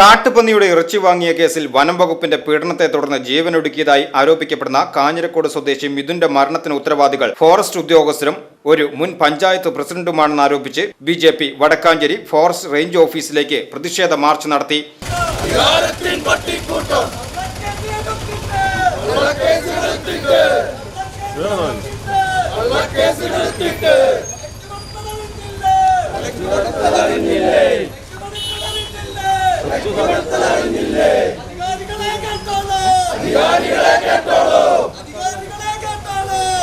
കാട്ടുപന്നിയുടെ ഇറച്ചി വാങ്ങിയ കേസിൽ വനം വകുപ്പിന്റെ പീഡനത്തെ തുടർന്ന് ജീവനൊടുക്കിയതായി ആരോപിക്കപ്പെടുന്ന കാഞ്ഞിരക്കോട് സ്വദേശി മിഥുന്റെ മരണത്തിന് ഉത്തരവാദികൾ ഫോറസ്റ്റ് ഉദ്യോഗസ്ഥരും ഒരു മുൻ പഞ്ചായത്ത് പ്രസിഡന്റുമാണെന്ന് ആരോപിച്ച് B J P Vadakkanchery forest range ഓഫീസിലേക്ക് പ്രതിഷേധ മാർച്ച് നടത്തി. അധികാരികളെ കേട്ടോളൂ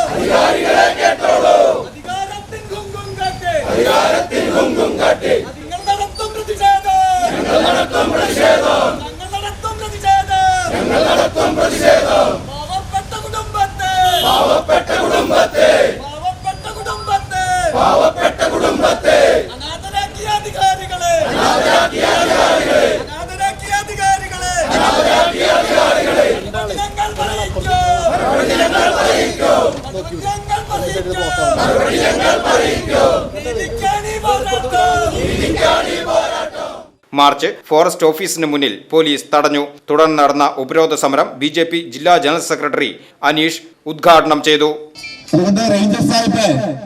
അധികാരികളെ കേട്ടോളൂ അധികാരത്തിൻ കുങ്കും കാട്ടി അധികാരത്തിൽ കുങ്കും കാട്ടി നിങ്ങൾ നടത്തും പ്രതിഷേധം ഞങ്ങൾ നടത്തും പ്രതിഷേധം ഞങ്ങൾ നടത്തും പ്രതിഷേധം ഞങ്ങൾ നടത്തും പ്രതിഷേധം പാവപ്പെട്ട കുടുംബത്തെ പാവപ്പെട്ട കുടുംബത്തെ പാവപ്പെട്ട കുടുംബത്തെ പാവപ്പെട്ട കുടുംബത്തെ. അനാഥരാക്കിയ അധികാരികളെ. അനാഥരാക്കിയ അധികാരികളെ. അനാഥരാക്കിയ അധികാരികളെ. അനാഥരാക്കിയ അധികാരികളെ. മറുപടി ഞങ്ങൾ പറയിക്കും. ഞങ്ങൾ പറയിക്കും. ഞങ്ങൾ പറയിക്കും. ഞങ്ങൾ പറയിക്കും. നീതിക്കാണി പോരാട്ടം. നീതിക്കാണ് പോരാട്ടം. മാർച്ച് ഫോറസ്റ്റ് ഓഫീസിന് മുന്നിൽ പോലീസ് തടഞ്ഞു. തുടർന്ന് നടന്ന ഉപരോധ സമരം ബി ജില്ലാ ജനറൽ സെക്രട്ടറി അനീഷ് ഉദ്ഘാടനം ചെയ്തു. അതുകൊണ്ട് റേഞ്ചർ സാഹിബ്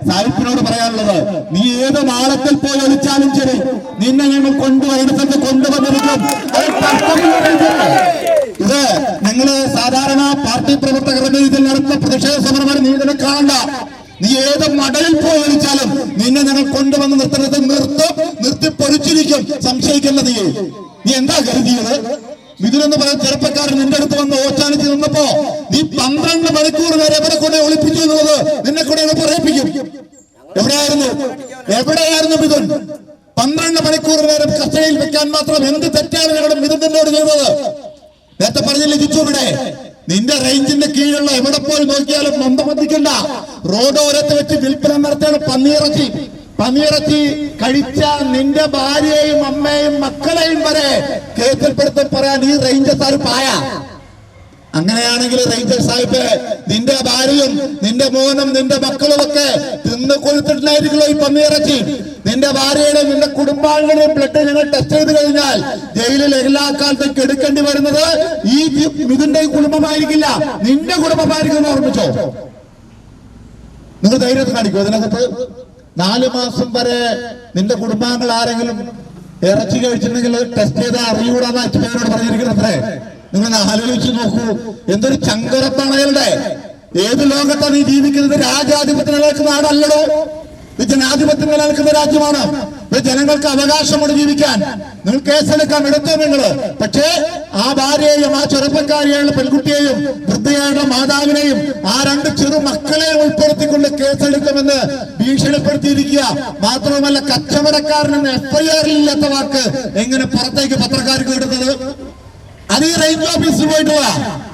സാഹിബിനോട് പറയാനുള്ളത് നീ ഏത് നാളത്തിൽ പോയി ഒളിച്ചാലും ശരി നിന്നെ ഞങ്ങൾ കൊണ്ടുവരുന്നത് കൊണ്ടുവന്നിരിക്കും. ഇത് ഞങ്ങൾ സാധാരണ പാർട്ടി പ്രവർത്തകരുടെ ഇതിൽ നടത്തുന്ന പ്രതിഷേധ സമരമാണ് നീ ഇതിനെ കാണണ്ട. നീ ഏത് മടലിൽ പോയി ഒളിച്ചാലും നിന്നെ ഞങ്ങൾ കൊണ്ടുവന്ന് നിർത്തുന്നത് നിർത്തും നിർത്തി പൊരിച്ചിരിക്കും സംശയിക്കേണ്ട നീ നീ എന്താ കരുതിയത്? മിഥുനെന്ന് പറയുന്ന ചെറുപ്പക്കാരൻ നിന്റെ അടുത്ത് വന്ന് ഓച്ചാനിച്ച് നിന്നപ്പോ നീ പന്ത്രണ്ട് മണിക്കൂർ വരെ എവിടെ കൊണ്ട് ഒളിപ്പിച്ചു എന്നുള്ളത് നിന്നെ കൂടെ പറയിപ്പിക്കും. എവിടെയായിരുന്നു? എവിടെയായിരുന്നു മിഥുൻ? പന്ത്രണ്ട് മണിക്കൂർ നേരം കസ്റ്റഡിയിൽ വെക്കാൻ മാത്രം എന്ത് തെറ്റാണ് ഞങ്ങളുടെ മിഥുൻ നിന്നോട് ചെയ്തത്? നേരത്തെ പറഞ്ഞില്ല ജിച്ചു ഇവിടെ? നിന്റെ റേഞ്ചിന്റെ കീഴിലുള്ള എവിടെ പോയി നോക്കിയാലും മന്ദമതിക്കണ്ട. റോഡോരത്ത് വെച്ച് വിൽപ്പന നടത്തിയാണ് പന്നിയിറച്ചി. പന്നിയിറച്ചി കഴിച്ച നിന്റെ ഭാര്യയും അമ്മയും മക്കളെയും വരെ കേസിൽപ്പെടുത്തി പറയാൻ ഈ റേഞ്ചസ് ആര് പായ. അങ്ങനെയാണെങ്കിൽ റേഞ്ചർ സാഹിബ് നിന്റെ ഭാര്യയും നിന്റെ മോനും നിന്റെ മക്കളും ഒക്കെ തിന്ന് കൊഴുത്തിട്ടുണ്ടായിരിക്കുമല്ലോ ഈ പന്നിയിറച്ചി. നിന്റെ ഭാര്യയുടെ നിന്റെ കുടുംബാംഗങ്ങളുടെയും ബ്ലഡ് ഞങ്ങൾ ടെസ്റ്റ് ചെയ്ത് കഴിഞ്ഞാൽ ജയിലിൽ എല്ലാ കാലത്തേക്ക് എടുക്കേണ്ടി വരുന്നത് ഈ മിഥുന്റെ കുടുംബമായിരിക്കില്ല. നിന്റെ കുടുംബമായിരിക്കും ഓർമ്മിച്ചോ? നിങ്ങൾ ധൈര്യത്തിൽ കാണിക്കൂ. അതിനകത്ത് നാല് മാസം വരെ നിന്റെ കുടുംബാംഗങ്ങൾ ആരെങ്കിലും ഇറച്ചി കഴിച്ചിട്ടുണ്ടെങ്കിൽ ടെസ്റ്റ് ചെയ്താൽ അറിയൂടാന്ന് അച്ഛനോട് പറഞ്ഞിരിക്കണത്രേ നിങ്ങൾ ആലോചിച്ച് നോക്കൂ. എന്തൊരു ചങ്കരത്താണ് അയാളുടെ. ഏത് ലോകത്താണ് നീ ജീവിക്കുന്നത്? രാജാധിപത്യം നിലനിൽക്കുന്ന നാടല്ലടോ ഇത് ജനാധിപത്യം നിലനിൽക്കുന്ന രാജ്യമാണ്. ജനങ്ങൾക്ക് അവകാശമുണ്ട് ജീവിക്കാൻ. നിങ്ങൾ കേസെടുക്കാൻ എടുത്തു നിങ്ങൾ? പക്ഷേ ആ ഭാര്യയെയും ആ ചെറുപ്പക്കാരിയായുള്ള പെൺകുട്ടിയെയും വൃദ്ധയായുള്ള മാതാവിനെയും ആ രണ്ട് ചെറു മക്കളെയും ഉൾപ്പെടുത്തിക്കൊണ്ട് കേസെടുക്കുമെന്ന് ഭീഷണിപ്പെടുത്തിയിരിക്കുക. മാത്രവുമല്ല കച്ചവടക്കാരനെന്ന് എഫ്ഐആറിൽ ഇല്ലാത്ത വാക്ക് എങ്ങനെ പുറത്തേക്ക് പത്രക്കാർക്ക് കിട്ടുന്നത് അത് ഈ റേഞ്ച് ഓഫീസിൽ പോയിട്ടുള്ള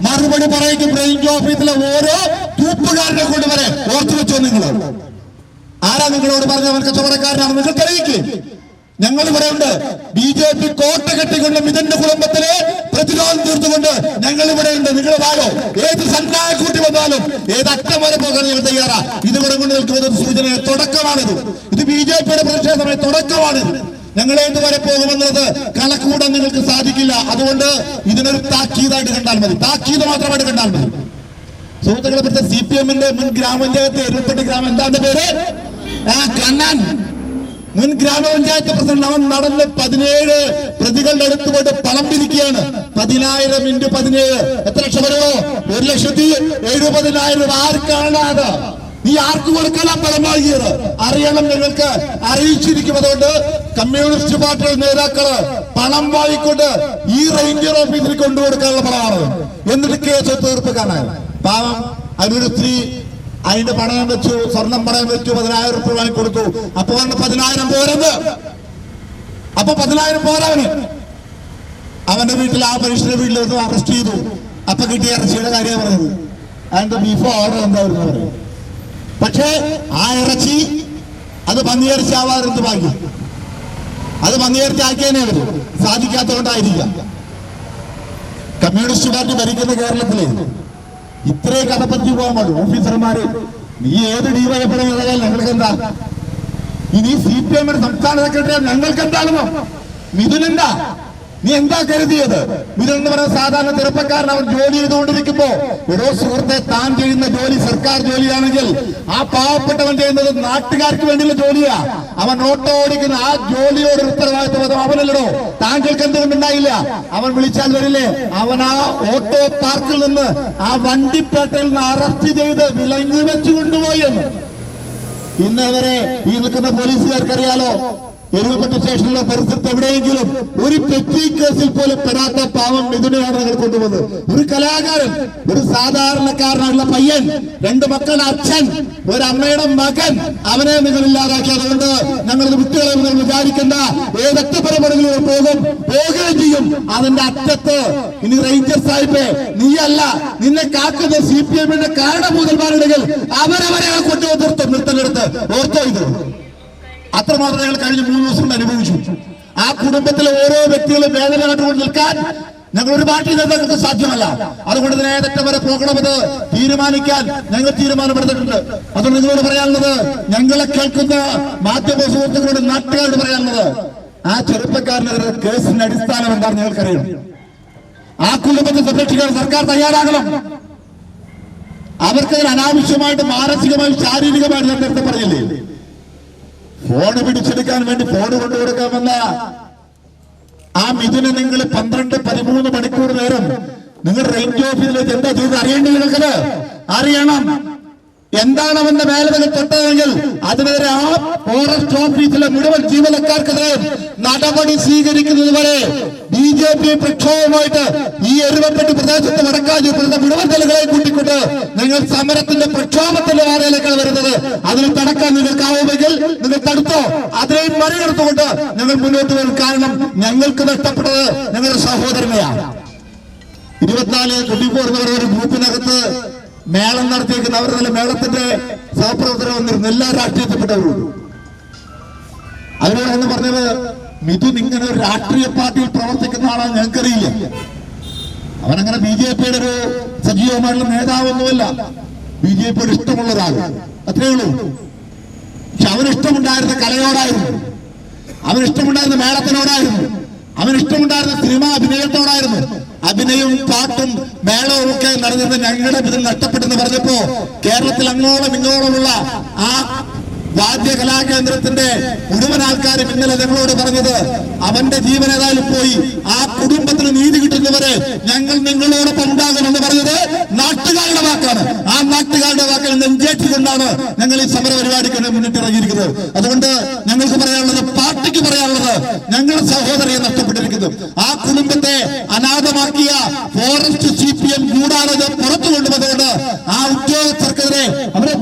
മറുപടി പറയിക്കും റേഞ്ച് ഓഫീസിലെ ഓരോ തൂപ്പുകാരനെ കൊണ്ടുവരെ ഓർത്തു വെച്ചോ നിങ്ങൾ. ആരാ നിങ്ങളോട് പറഞ്ഞ അവൻ കച്ചവടക്കാരനാണ് നിങ്ങൾ തെളിയിക്കേ ഞങ്ങൾ ഇവിടെ ഉണ്ട്. ബി ജെ പി കോട്ട കെട്ടിക്കൊണ്ട് മിഥന്റെ കുടുംബത്തിലെ പ്രതിരോധം തീർത്തുകൊണ്ട് ഞങ്ങൾ ഇവിടെ ഉണ്ട്. നിങ്ങൾ വാഴോ ഏത് സംഘായ കൂട്ടി വന്നാലും ഏത് അറ്റം വരെ പോകാൻ ഞങ്ങൾ തയ്യാറാ? ഇത് ഇവിടെ കൊണ്ട് നിൽക്കുന്ന ഒരു സൂചന തുടക്കമാണിത്. ഇത് ബി ജെ പിയുടെ പ്രതിഷേധമായ തുടക്കമാണിത്. ഞങ്ങൾ ഏതുവരെ പോകുമെന്നത് കണക്കൂടാൻ നിങ്ങൾക്ക് സാധിക്കില്ല. അതുകൊണ്ട് ഇതിനൊരു താക്കീതായിട്ട് കണ്ടാൽ മതി. താക്കീത് മാത്രമായിട്ട് കണ്ടാൽ മതി. സുഹൃത്തുക്കളെ പറ്റി സി പി എമ്മിന്റെ മുൻ ഗ്രാമപഞ്ചായത്ത് എഴുപത്തെട്ട് ഗ്രാമം. എന്താണ് പേര്? ആ കണ്ണൻ മുൻ ഗ്രാമപഞ്ചായത്ത് പ്രസിഡന്റ് അവൻ നടന്ന് പതിനേഴ് പ്രതികളുടെ അടുത്ത് പോയിട്ട് പണം പിരിക്കുകയാണ് പതിനായിരം ഇന്റു പതിനേഴ്. എത്ര ലക്ഷം വരുമോ ഒരു ലക്ഷത്തി എഴുപതിനായിരം ആർക്കാണ് അത്? നീ ആർക്ക് കൊടുക്കാനാ പണം വാങ്ങിയത്? അറിയണം നിങ്ങൾക്ക് അറിയിച്ചിരിക്കും. അതുകൊണ്ട് കമ്മ്യൂണിസ്റ്റ് പാർട്ടിയുടെ നേതാക്കൾ പണം വാങ്ങിക്കൊണ്ട് ഈ റേഞ്ചർ ഓഫീസിൽ കൊണ്ടുകൊടുക്കാനുള്ള പണമാണ്. എന്നിട്ട് കേസ് തീർപ്പ് കാണാൻ. പാവം അതിനൊരു സ്ത്രീ അതിന്റെ പണയം വെച്ചു സ്വർണം പണയം വെച്ചു പതിനായിരം റുപ്യ വാങ്ങി കൊടുത്തു അപ്പൊ വന്ന് പതിനായിരം പോരത് അപ്പൊ പതിനായിരം പോരാവന്. അവന്റെ വീട്ടിൽ ആ മനുഷ്യന്റെ വീട്ടിൽ നിന്ന് അറസ്റ്റ് ചെയ്തു. അപ്പൊ കിട്ടിയ ഇറച്ചിയുടെ കാര്യമാണ് പറഞ്ഞത്. അതിന്റെ ബീഫോ ഓർഡർ എന്തായിരുന്നു പറയും. പക്ഷേ ആ ഇറച്ചി അത് പന്നിയിറച്ചി ആവാറുണ്ട് ഭാഗ്യം. അത് പന്നിയിറച്ചി ആക്കിയതന്നെ അവർ. സാധിക്കാത്തതുകൊണ്ടായിരിക്കാം. കമ്മ്യൂണിസ്റ്റ് പാർട്ടി ഭരിക്കുന്ന കേരളത്തിൽ ഇത്രയും കഥപ്പറ്റി പോകാൻ പാടും. ഓഫീസർമാര് നീ ഏത് ഡിവൈഎഫ്ഐ ഞങ്ങൾക്ക് എന്താ? ഇനി സി പി എമ്മിന്റെ സംസ്ഥാന സെക്രട്ടറി ഞങ്ങൾക്ക് എന്താണെന്നോ? മിഥുനെന്താ നീ എന്താ കരുതിയത്? ഇതെന്ന് പറയുന്ന സാധാരണ ചെറുപ്പക്കാരൻ അവൻ ജോലി ചെയ്തുകൊണ്ടിരിക്കുമ്പോ ഓരോ സുഹൃത്തെ താൻ ചെയ്യുന്ന ജോലി സർക്കാർ ജോലിയാണെങ്കിൽ ആ പാവപ്പെട്ടവൻ ചെയ്യുന്നത് നാട്ടുകാർക്ക് വേണ്ടിയുള്ള ജോലിയാ. അവൻ ഓട്ടോ ഓടിക്കുന്ന ആ ജോലിയോട് ഉത്തരവാദിത്വം അവനല്ലടോ. താങ്കൾക്ക് എന്തുകൊണ്ടുണ്ടായില്ല അവൻ വിളിച്ചാൽ വരില്ലേ? അവൻ ആ ഓട്ടോ പാർക്കിൽ നിന്ന് ആ വണ്ടിപ്പേട്ടയിൽ നിന്ന് അറസ്റ്റ് ചെയ്ത് വിലങ്ങി വെച്ചു കൊണ്ടുപോയി എന്ന്. ഇന്ന് ഈ നിൽക്കുന്ന പോലീസുകാർക്കറിയാലോ? എരുവപ്പെട്ട സ്റ്റേഷനിലെ പരിസരത്ത് എവിടെയെങ്കിലും ഒരു പെറ്റി കേസിൽ പോലും പെടാത്ത പാവം മിഥുനെയാണ് നിങ്ങൾ കൊണ്ടുവന്നത്. ഒരു കലാകാരൻ ഒരു സാധാരണക്കാരനായുള്ള പയ്യൻ രണ്ട് മക്കളുടെ അച്ഛൻ ഒരു അമ്മയുടെ മകൻ അവനെ നിങ്ങൾ ഇല്ലാതാക്കി. അതുകൊണ്ട് ഞങ്ങൾ വിട്ടുകളെ നിങ്ങൾ വിചാരിക്കേണ്ട. ഏതൊക്കെ പരമ്പരകളിലൂടെ പോകും പോകുകയും ചെയ്യും. അതിന്റെ അറ്റത്ത് ഇനി റേഞ്ചർ നീ നീയല്ല നിന്നെ കാക്കുന്ന സി പി എമ്മിന്റെ കാരണഭൂതന്മാരുണ്ടെങ്കിൽ അവരവരെ കൊണ്ടുവന്ന് നിർത്തും നിർത്തലെടുത്ത് ഓർത്തോ ഇത്. അത്രമാത്രം ഞങ്ങൾ കഴിഞ്ഞ മൂന്ന് ദിവസം കൊണ്ട് അനുഭവിച്ചു. ആ കുടുംബത്തിലെ ഓരോ വ്യക്തികളും വേദന കണ്ടുകൊണ്ട് നിൽക്കാൻ ഞങ്ങൾ ഒരു പാർട്ടി നേതാക്കൾക്ക് സാധ്യമല്ല. അതുകൊണ്ട് തന്നെ ഏതറ്റം വരെ പോകണമെന്ന് തീരുമാനിക്കാൻ ഞങ്ങൾ തീരുമാനമെടുത്തിട്ടുണ്ട്. അതുകൊണ്ട് നിങ്ങളോട് പറയാനുള്ളത് ഞങ്ങളെ കേൾക്കുന്ന മാധ്യമ സുഹൃത്തുക്കളോട് നാട്ടുകാരോട് പറയാനുള്ളത് ആ ചെറുപ്പക്കാരനെതിരെ കേസിന്റെ അടിസ്ഥാനം എന്താണെന്ന് നിങ്ങൾക്കറിയണം ആ കുടുംബത്തെ സംരക്ഷിക്കാൻ സർക്കാർ തയ്യാറാകണം. അവർക്കതിന് അനാവശ്യമായിട്ട് മാനസികമായും ശാരീരികമായിട്ട് ഞാൻ നേരത്തെ പറഞ്ഞില്ലേ? ഫോണ് പിടിച്ചെടുക്കാൻ വേണ്ടി ഫോണ് കൊണ്ടുകൊടുക്കാമെന്ന ആ മിഥുനെ നിങ്ങൾ പന്ത്രണ്ട് പതിമൂന്ന് മണിക്കൂർ നേരം നിങ്ങൾ റേഞ്ച് ഓഫീസിലേക്ക് എന്താ ചെയ്ത് അറിയേണ്ടി നിങ്ങൾക്കത്? അറിയണം. എന്താണ് അവന്റെ മേലതകൾ തൊട്ടതെങ്കിൽ അതിനെതിരെ ആ ഫോറസ്റ്റ് ഓഫീസിലെ മുഴുവൻ ജീവനക്കാർക്കെതിരെ നടപടി സ്വീകരിക്കുന്നത് വരെ ബി ജെ പി പ്രക്ഷോഭമായിട്ട് ഈ എരുവപ്പെട്ടി പ്രദേശത്ത് വടക്കാജി മുഴുവൻ ജനങ്ങളെ കൂട്ടിക്കൊണ്ട് നിങ്ങൾ സമരത്തിന്റെ പ്രക്ഷോഭത്തിന്റെ വാർത്തയിലേക്കാണ് വരുന്നത്. അതിന് തടക്കാൻ നിങ്ങൾക്കാവുമെങ്കിൽ നിങ്ങൾ തടുത്തോ. അതിനെയും മറികടത്തുകൊണ്ട് ഞങ്ങൾ മുന്നോട്ട് വരും കാരണം ഞങ്ങൾക്ക് നഷ്ടപ്പെട്ടത് ഞങ്ങളുടെ സഹോദരനെയാണ്. ഇരുപത്തിനാല് പറയുന്ന ഒരു ഗ്രൂപ്പിനകത്ത് മേളം നടത്തിയിരിക്കുന്ന അവർ നല്ല മേളത്തിന്റെ സഹപ്രവർത്തനം വന്നിരുന്നു. എല്ലാ രാഷ്ട്രീയത്തിൽപ്പെട്ടവരും അവരോട് പറഞ്ഞത് മിഥുൻ ഇങ്ങനെ ഒരു രാഷ്ട്രീയ പാർട്ടിയിൽ പ്രവർത്തിക്കുന്ന ആളാണ് ഞങ്ങൾക്കറിയില്ല. അവനങ്ങനെ ബി ജെ പിയുടെ ഒരു സജീവമായിട്ടുള്ള നേതാവൊന്നുമല്ല. ബി ജെ പിയുടെ ഇഷ്ടമുള്ള ഒരാൾ. അത്രേ ഉള്ളൂ. പക്ഷെ അവനിഷ്ടമുണ്ടായിരുന്ന കലയോടായിരുന്നു. അവനിഷ്ടമുണ്ടായിരുന്ന മേളത്തിനോടായിരുന്നു. അവനിഷ്ടമുണ്ടായിരുന്ന സിനിമാ അഭിനയത്തോടായിരുന്നു. അഭിനയവും പാട്ടും മേളവും ഒക്കെ നടന്നിരുന്ന ഞങ്ങളുടെ ഇതിൽ നഷ്ടപ്പെട്ടെന്ന് പറഞ്ഞപ്പോ കേരളത്തിൽ അങ്ങോളം ഇങ്ങോളമുള്ള ആ വാദ്യ കലാകേന്ദ്രത്തിന്റെ മുഴുവൻ ആൾക്കാരും ഇന്നലെ ഞങ്ങളോട് പറഞ്ഞത് അവന്റെ ജീവൻ ഏതായാലും പോയി. ആ കുടുംബത്തിന് നീതി കിട്ടുന്നവരെ ഞങ്ങൾ നിങ്ങളോടൊപ്പം ഉണ്ടാകുമെന്ന് പറഞ്ഞത് നാട്ടുകാരുടെ വാക്കാണ്. ആ നാട്ടുകാരുടെ വാക്കിൽ നെഞ്ചേറ്റിക്കൊണ്ടാണ് ഞങ്ങൾ ഈ സമര പരിപാടിക്ക് മുന്നിട്ടിറങ്ങിയിരിക്കുന്നത്. അതുകൊണ്ട് ഞങ്ങൾക്ക് പറയാനുള്ളത് പാർട്ടിക്ക് പറയാനുള്ളത് ഞങ്ങൾ സഹോദരിയെ നഷ്ടപ്പെട്ടിരിക്കുന്നു. ആ കുടുംബത്തെ അനാഥമാക്കിയ ഫോറസ്റ്റ് സി പി എം ഗൂഢാലോചന പുറത്തു കൊണ്ടുവന്നുകൊണ്ട് ആ ഉദ്യോഗസ്ഥർക്കെതിരെ അവരെ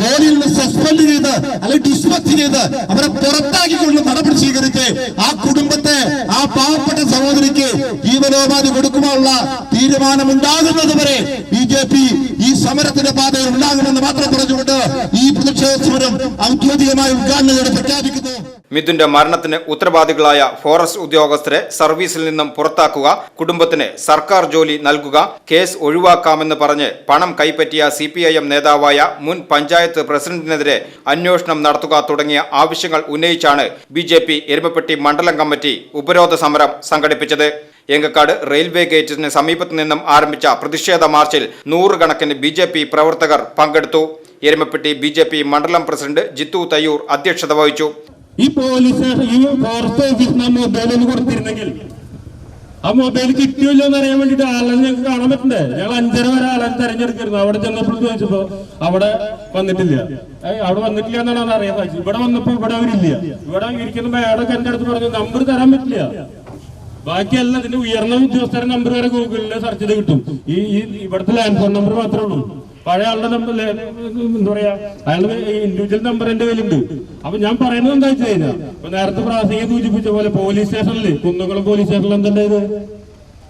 ജോലിയിൽ നിന്ന് സസ്പെൻഡ് ചെയ്ത് അല്ലെങ്കിൽ ഡിസ്മസ് ചെയ്ത് അവരെ പുറത്താക്കിക്കൊണ്ട് നടപടി സ്വീകരിച്ച് ആ കുടുംബത്തെ ആ പാവപ്പെട്ട സഹോദരിക്ക് ജീവനോപാധി കൊടുക്കുവാനുള്ള തീരുമാനമുണ്ടാകുന്നത് വരെ ബി ജെ പി ഈ സമരത്തിന്റെ പാതയിൽ ഉണ്ടാകുമെന്ന് മാത്രം പറഞ്ഞുകൊണ്ട് ഈ പ്രതിഷേധ സമരം ഔദ്യോഗികമായി ഉദ്ഘാടനം പ്രഖ്യാപിക്കുന്നു. മിഥുന്റെ മരണത്തിന് ഉത്തരവാദികളായ ഫോറസ്റ്റ് ഉദ്യോഗസ്ഥരെ സർവീസിൽ നിന്നും പുറത്താക്കുക കുടുംബത്തിന് സർക്കാർ ജോലി നൽകുക കേസ് ഒഴിവാക്കാമെന്ന് പറഞ്ഞ് പണം കൈപ്പറ്റിയ സി നേതാവായ മുൻ പഞ്ചായത്ത് പ്രസിഡന്റിനെതിരെ അന്വേഷണം നടത്തുക തുടങ്ങിയ ആവശ്യങ്ങൾ ഉന്നയിച്ചാണ് ബി ജെ പി എരുമപ്പെട്ടി മണ്ഡലം കമ്മിറ്റി ഉപരോധ സമരം സംഘടിപ്പിച്ചത്. എങ്കക്കാട് റെയിൽവേ ഗേറ്റിന് സമീപത്തു നിന്നും ആരംഭിച്ച പ്രതിഷേധ മാർച്ചിൽ നൂറുകണക്കിന് ബി ജെ പി പ്രവർത്തകർ പങ്കെടുത്തു. എരുമപ്പെട്ടി ബി ജെ പി മണ്ഡലം പ്രസിഡന്റ് ജിത്തു തയ്യൂർ അധ്യക്ഷത വഹിച്ചു. ഈ പോലീസ് ഈ ഫോറസ്റ്റ് ഓഫീസിന് ആ മൊബൈൽ ഒന്ന് കൊടുത്തിരുന്നെങ്കിൽ ആ മൊബൈൽ കിട്ടിയല്ലോ എന്ന് അറിയാൻ വേണ്ടിട്ട് ആളെ ഞങ്ങൾക്ക് കാണാൻ പറ്റണ്ടേ ഞങ്ങൾ അഞ്ചര വരെ ആളെ തെരഞ്ഞെടുക്കായിരുന്നു അവിടെ ചെന്നപ്പോൾ ചോദിച്ചപ്പോ അവിടെ വന്നിട്ടില്ല. അവിടെ വന്നിട്ടില്ല എന്നാണ് അറിയാൻ സാധിച്ചത്. ഇവിടെ വന്നപ്പോ ഇവിടെ അവരില്ല. ഇവിടെ ഇരിക്കുന്ന മേടൊക്കെ എന്റെ അടുത്ത് പറഞ്ഞു നമ്പർ തരാൻ പറ്റില്ല. ബാക്കിയല്ല ഇതിന്റെ ഉയർന്ന ഉദ്യോഗസ്ഥരുടെ നമ്പർ വരെ ഗൂഗിളിൽ സെർച്ച് ചെയ്ത് കിട്ടും. ഈ ഇവിടുത്തെ ലാൻഡ് ഫോൺ നമ്പർ മാത്രമേ ഉള്ളൂ. പഴയ ആളുടെ നമ്പർ എന്താ പറയാ അയാളുടെ ഇൻഡിവിജ്വൽ നമ്പർ എന്റെ കയ്യിലുണ്ട്. അപ്പൊ ഞാൻ പറയുന്നത് എന്താ വെച്ച് കഴിഞ്ഞാൽ ഇപ്പൊ നേരത്തെ പ്രാസിക സൂചിപ്പിച്ച പോലെ പോലീസ് സ്റ്റേഷനിൽ കുന്നുകുളം പോലീസ് സ്റ്റേഷനിൽ എന്തുണ്ടായത്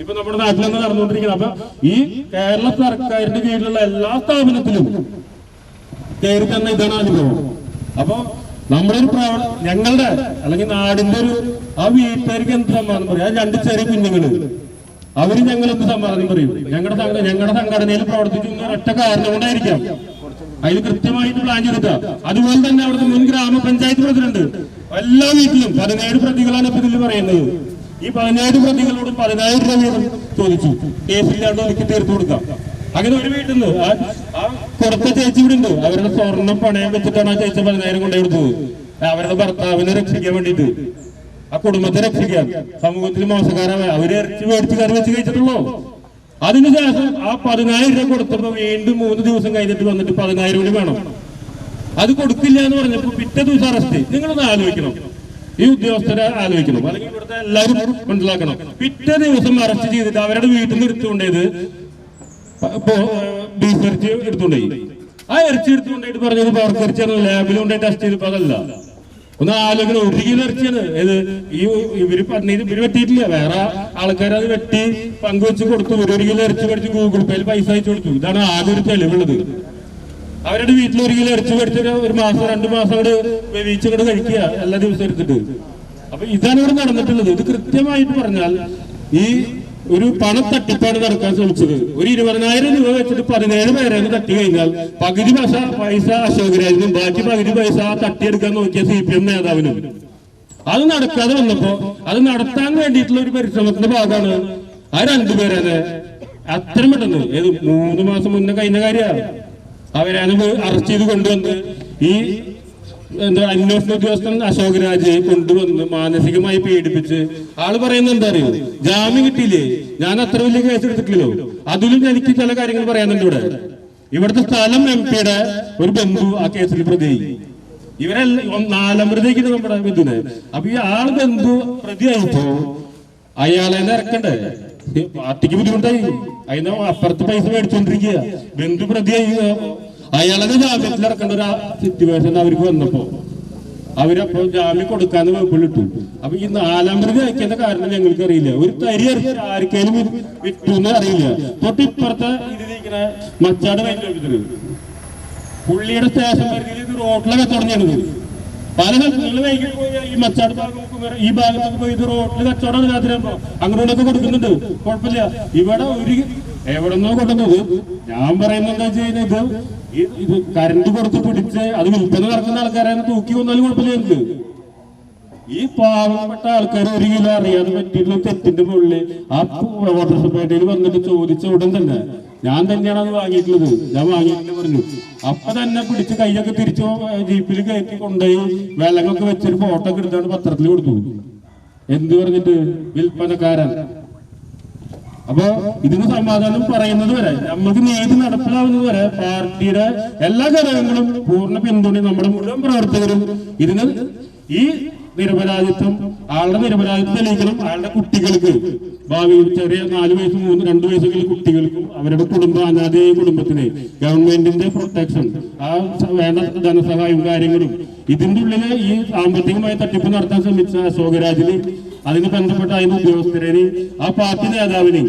ഇപ്പൊ നമ്മുടെ നാട്ടിലെന്ന് നടന്നുകൊണ്ടിരിക്കുന്നത് അപ്പൊ ഈ കേരള സർക്കാരിന്റെ കീഴിലുള്ള എല്ലാ സ്ഥാപനത്തിലും കയറി തന്നെ ഇതാണ് അനുഭവം അപ്പൊ നമ്മുടെ ഒരു പ്രവണ ഞങ്ങളുടെ അല്ലെങ്കിൽ നാടിന്റെ ഒരു ആ വീട്ടുകാർക്ക് എന്ത് സമ്മാനം പറയും? രണ്ട് ചെറിയ കുഞ്ഞുങ്ങൾ. അവർ ഞങ്ങൾ എന്ത് സമ്മാനം പറയും. ഞങ്ങളുടെ സംഘടന ഞങ്ങളുടെ സംഘടനയിൽ പ്രവർത്തിക്കുന്ന ഒറ്റ കാരണം കൊണ്ടായിരിക്കാം. അതിൽ കൃത്യമായിട്ട് പ്ലാൻ ചെയ്തിട്ടാ. അതുപോലെ തന്നെ അവിടുത്തെ മുൻ ഗ്രാമപഞ്ചായത്ത് പ്രസിഡന്റ് എല്ലാ വീട്ടിലും പതിനേഴ് പ്രതികളാണ് ഇപ്പൊ ഇതിൽ പറയുന്നത്. ഈ പതിനേഴ് പ്രതികളോട് പതിനായിരം രൂപ വീതം ചോദിച്ചു. കേസില്ലാണ്ട് എനിക്ക് തീർത്തു കൊടുക്കാം. അങ്ങനെ ഒരു വീട്ടിൽ നിന്ന് കൊടുത്ത ചേച്ചി ഇവിടെ ഉണ്ട്. അവരുടെ സ്വർണം പണയം വെച്ചിട്ടാണ് ആ ചേച്ചി പതിനായിരം കൊണ്ടേ കൊടുത്തത്. അവരുടെ ഭർത്താവിനെ രക്ഷിക്കാൻ വേണ്ടിയിട്ട്. ആ കുടുംബത്തെ രക്ഷിക്കാൻ സമൂഹത്തിൽ മോശക്കാരായ അവരെ ഇറച്ചി മേടിച്ച് കറി വെച്ച് കഴിച്ചിട്ടുള്ളൂ. അതിനുശേഷം ആ പതിനായിരം രൂപ കൊടുത്തപ്പോ വീണ്ടും മൂന്ന് ദിവസം കഴിഞ്ഞിട്ട് വന്നിട്ട് പതിനായിരം കൂടി വേണം. അത് കൊടുക്കില്ല എന്ന് പറഞ്ഞപ്പോ പിറ്റേ ദിവസം അറസ്റ്റ് നിങ്ങളൊന്ന് ആലോചിക്കണം. ഈ ഉദ്യോഗസ്ഥരെ ആലോചിക്കണം. അല്ലെങ്കിൽ ഇവിടുത്തെ എല്ലാവരും മനസ്സിലാക്കണം. പിറ്റേ ദിവസം അറസ്റ്റ് ചെയ്തിട്ട് അവരുടെ വീട്ടിൽ നിന്ന് എടുത്തുകൊണ്ടേത് ബീഫ് ഇറച്ചി എടുത്തുകൊണ്ടേ ആ ഇറച്ചി എടുത്തുകൊണ്ടായിട്ട് പറഞ്ഞത് പോർക്ക് ഇറച്ചിയാണ് ലാബിൽ കൊണ്ടുപോയി ടെസ്റ്റ് ചെയ്തപ്പോ അതല്ല. ഒന്ന് ആലോചിക്കണം ഒരുക്കി കിലോ ഇത് ഈ ഇവർ പറഞ്ഞത് ഇവർ വെട്ടിയിട്ടില്ല. വേറെ ആൾക്കാർ അത് വെട്ടി പങ്കുവെച്ച് കൊടുത്തു. ഒരു ഒരു കിലോ ഇറച്ചി ഗൂഗിൾ പേയിൽ പൈസ അയച്ചു കൊടുത്തു. ഇതാണ് ആകെ ഒരു തെളിവുള്ളത്. അവരുടെ വീട്ടിൽ ഒരു കിലോ ഇറച്ചി മേടിച്ചിട്ട് ഒരു മാസം രണ്ടു മാസം കൂടെ വേവിച്ചങ്ങോട്ട് കഴിക്കുക. എല്ലാ ദിവസവും എടുത്തിട്ട്. അപ്പൊ ഇതാണ് ഇവിടെ നടന്നിട്ടുള്ളത്. ഇത് കൃത്യമായിട്ട് പറഞ്ഞാൽ ഈ ഒരു പണം തട്ടിപ്പാണ് നടക്കാൻ ശ്രമിച്ചത്. ഒരു ഇരുപതിനായിരം രൂപ വെച്ചിട്ട് പതിനേഴ് പേരാണ് തട്ടി കഴിഞ്ഞാൽ പകുതി പൈസ പൈസ അശോകരാജിനും ബാക്കി പകുതി പൈസ തട്ടിയെടുക്കാൻ നോക്കിയ സി പി എം നേതാവിനും. അത് നടക്കാതെ വന്നപ്പോ അത് നടത്താൻ വേണ്ടിയിട്ടുള്ള ഒരു പരിശ്രമത്തിന്റെ ഭാഗമാണ് ആ രണ്ടുപേരത് അത്ര പെട്ടെന്ന് ഏത് മൂന്ന് മാസം മുന്നേ കഴിഞ്ഞ കാര്യമാണ്. അവരത് അറസ്റ്റ് ചെയ്ത് കൊണ്ടുവന്ന് ഈ എന്താ അന്വേഷണ ഉദ്യോഗസ്ഥൻ അശോക് രാജ് കൊണ്ടുവന്ന് മാനസികമായി പീഡിപ്പിച്ച് ആൾ പറയുന്നത് എന്താ അറിയോ? ജാമ്യം കിട്ടിയില്ലേ? ഞാൻ അത്ര വലിയ കേസ് എടുത്തിട്ടില്ലല്ലോ. അതിലും എനിക്ക് ചില കാര്യങ്ങൾ പറയാനുണ്ട് ഇവിടെ. ഇവിടുത്തെ സ്ഥലം എം പിയുടെ ഒരു ബന്ധു ആ കേസിൽ പ്രതി ഇവരെല്ലാം നാലാം പ്രതിക്ക് നമ്മുടെ ബന്ധുവിനെ അപ്പൊ ഈ ആൾ ബന്ധു പ്രതിയായപ്പോ അയാളെ ഇറക്കണ്ടേ? പാർട്ടിക്ക് ബുദ്ധിമുട്ടായി. അതിന് അപ്പുറത്ത് പൈസ മേടിച്ചോണ്ടിരിക്കുക ബന്ധു പ്രതിയായി. അയാളെ ജാമ്യത്തിൽ ഇറക്കേണ്ട ഒരു സിറ്റുവേഷൻ അവർക്ക് വന്നപ്പോ. അവരപ്പോ ജാമ്യം കൊടുക്കാന്ന് വെപ്പിലിട്ടു. അപ്പൊ ഈ നാലാം പ്രതി അയക്കേണ്ട കാരണം ഞങ്ങൾക്ക് അറിയില്ല ഒരു തരി ഇറച്ചി ആർക്കേലും വിറ്റു എന്ന് അറിയില്ല. തൊട്ടിപ്പുറത്തെ ഇതിലിരിക്കുന്ന മച്ചാട് വൈദ്യുതി പുള്ളിയുടെ സ്റ്റേഷൻ പരിധിയിൽ ഇത് റോട്ടിലൊക്കെ തുടങ്ങിയത് പല സ്ഥലങ്ങളിൽ വൈകിട്ട് വൈകി പോയി ഈ മച്ചാട് ഭാഗം ഈ ഭാഗത്തൊക്കെ പോയി ഇത് റോട്ടിൽ കച്ചവടം രാത്രിയാകുമ്പോ അങ്ങോട്ടൊക്കെ കൊടുക്കുന്നുണ്ട്. കുഴപ്പമില്ല. ഇവിടെ ഒരു എവിടെ നിന്നോ കൊണ്ടുവന്നത് ഞാൻ പറയുന്നത് എന്താ കഴിഞ്ഞാൽ ഇത് കരണ്ട് കൊടുത്ത് പിടിച്ച് അത് വിൽപ്പന നടക്കുന്ന ആൾക്കാരെ തൂക്കി വന്നാലും കുഴപ്പമില്ല എനിക്ക് ഈ പാവപ്പെട്ട ആൾക്കാർ ഒരു കിലോ അറിയാതെ പറ്റിയിട്ടുള്ള തെറ്റിന്റെ മുകളിൽ ആ വാട്ടർ സപ്ലൈയിൽ വന്നിട്ട് ചോദിച്ച ഉടൻ തന്നെ ഞാൻ തന്നെയാണ് അത് വാങ്ങിയിട്ടുള്ളത്. ഞാൻ വാങ്ങിയിട്ടില്ല പറഞ്ഞു. അപ്പൊ തന്നെ പിടിച്ച് കൈയൊക്കെ തിരിച്ചു ജീപ്പിൽ കയറ്റി കൊണ്ടുപോയി വെള്ളങ്ങളൊക്കെ വെച്ചൊരു ഫോട്ടോ ഒക്കെ എടുത്താണ് പത്രത്തിൽ കൊടുത്തു. എന്ത് പറഞ്ഞിട്ട്? വിൽപ്പനക്കാരൻ. അപ്പൊ ഇതിന് സമാധാനം പറയുന്നത് വരെ നമുക്ക് നീതി നടപ്പിലാവുന്നത് വരെ പാർട്ടിയുടെ എല്ലാ ഘടകങ്ങളും പൂർണ പിന്തുണ നമ്മുടെ മുഴുവൻ പ്രവർത്തകരും ഇതിന് ഈ നിരപരാധിത്വം ആളുടെ നിരപരാധിത്വം തെളിയിക്കണം ആളുടെ കുട്ടികൾക്ക്. ഭാവിയിൽ ചെറിയ നാല് വയസ്സ് മൂന്ന് രണ്ട് വയസ്സുകളിൽ കുട്ടികൾക്കും അവരുടെ കുടുംബ അനാഥയായ കുടുംബത്തിന് ഗവൺമെന്റിന്റെ പ്രൊട്ടക്ഷൻ ആ വേണ്ട ധനസഹായവും കാര്യങ്ങളും ഇതിന്റെ ഉള്ളിൽ ഈ സാമ്പത്തികമായ തട്ടിപ്പ് നടത്താൻ ശ്രമിച്ച അശോകരാജിന് അതിന് ബന്ധപ്പെട്ട അതിന് ഉദ്യോഗസ്ഥരെ ആ പാർട്ടി നേതാവിനെ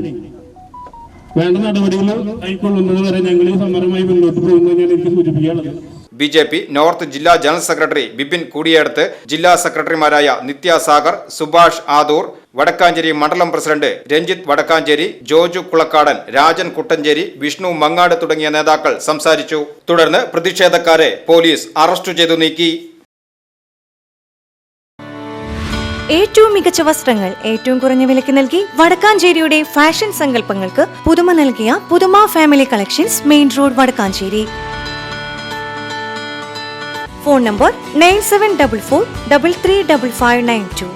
വേണ്ട നടപടികൾ കൈക്കൊള്ളുന്നത് വരെ ഞങ്ങൾ ഈ സമരമായി മുന്നോട്ട് പോകുന്നതിനാണ് എനിക്ക് സൂചിപ്പിക്കാനുള്ളത്. ബി ജെ പി നോർത്ത് ജില്ലാ ജനറൽ സെക്രട്ടറി ബിപിൻ കൂടിയേടത്ത് ജില്ലാ സെക്രട്ടറിമാരായ നിത്യ സാഗർ സുഭാഷ് ആദൂർ വടക്കാഞ്ചേരി മണ്ഡലം പ്രസിഡന്റ് രഞ്ജിത്ത് വടക്കാഞ്ചേരി ജോജു കുളക്കാടൻ രാജൻ കുട്ടഞ്ചേരി വിഷ്ണു മങ്ങാട് തുടങ്ങിയ നേതാക്കൾ സംസാരിച്ചു. തുടർന്ന് പ്രതിഷേധക്കാരെ പോലീസ് അറസ്റ്റ് ചെയ്തു നീക്കി. ഏറ്റവും മികച്ച വസ്ത്രങ്ങൾ ഏറ്റവും കുറഞ്ഞ വിലയ്ക്ക് നൽകി വടക്കാഞ്ചേരിയുടെ ഫാഷൻ സങ്കല്പങ്ങൾക്ക് പുതുമ നൽകിയ Puthuma family collections main road Vadakkanchery. Phone number nine seven double four double three double five nine two.